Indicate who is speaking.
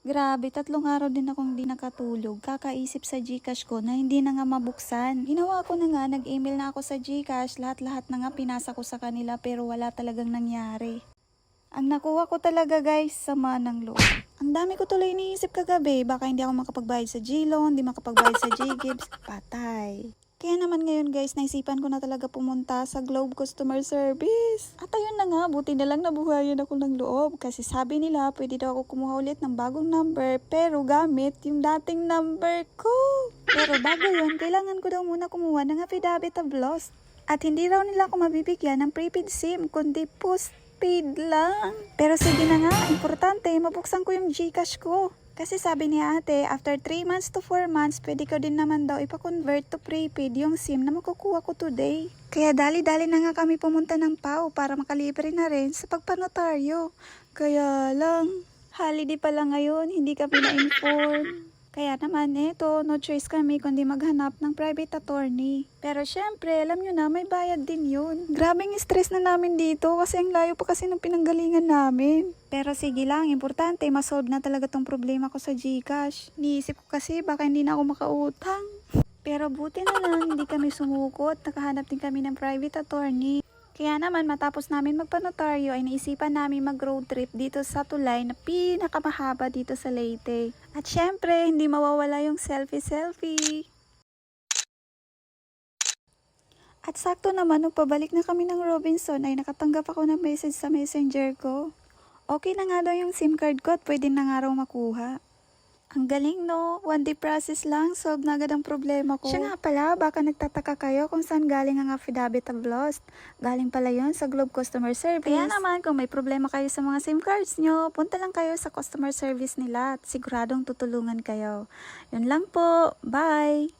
Speaker 1: Grabe, tatlong araw din akong di nakatulog. Kakaisip sa Gcash ko na hindi na nga mabuksan. Ginawa ko na nga, nag-email na ako sa Gcash. Lahat-lahat na nga pinasa ko sa kanila pero wala talagang nangyari. Ang nakuha ko talaga guys, sama ng loob. Ang dami ko tuloy iniisip kagabi. Baka hindi ako makapagbayad sa G-Loan, hindi makapagbayad sa G-Gibbs. Patay. Kaya naman ngayon guys, naisipan ko na talaga pumunta sa Globe Customer Service. At ayun na nga, buti na lang nabuhayan ako ng loob. Kasi sabi nila, pwede daw ako kumuha ulit ng bagong number, pero gamit yung dating number ko. Pero bago yun, kailangan ko daw muna kumuha ng affidavit of loss. At hindi raw nila ako mabibigyan ng prepaid SIM, kundi postpaid lang. Pero sige na nga, importante, mabuksan ko yung Gcash ko. Kasi sabi ni ate, after 3 months to 4 months, pwede ko din naman daw ipa-convert to prepaid yung SIM na makukuha ko today. Kaya dali-dali na nga kami pumunta ng PAO para makalibre na rin sa pagpanotaryo. Kaya lang, holiday pala ngayon, hindi kami na-inform. Kaya naman eto, no choice kami kundi maghanap ng private attorney. Pero syempre, alam nyo na, may bayad din yun. Grabing stress na namin dito kasi ang layo pa kasi ng pinanggalingan namin. Pero sige lang, importante, masolve na talaga tong problema ko sa Gcash. Niisip ko kasi baka hindi na ako makautang. Pero buti na lang, hindi kami sumukot. Nakahanap din kami ng private attorney. Kaya naman matapos namin magpanotaryo ay naisipan namin mag-road trip dito sa tulay na pinakamahaba dito sa Leyte. At syempre, hindi mawawala yung selfie-selfie. At sakto naman, nung pabalik na kami ng Robinson ay nakatanggap ako ng message sa messenger ko. Okay na nga daw yung SIM card ko at pwede na nga raw makuha. Ang galing no, one day process lang, solve na agad ang problema ko. Siya nga pala, baka nagtataka kayo kung saan galing ang affidavit of loss. Galing pala yon sa Globe Customer Service. Kaya naman, kung may problema kayo sa mga SIM cards nyo, punta lang kayo sa customer service nila at siguradong tutulungan kayo. Yun lang po, bye!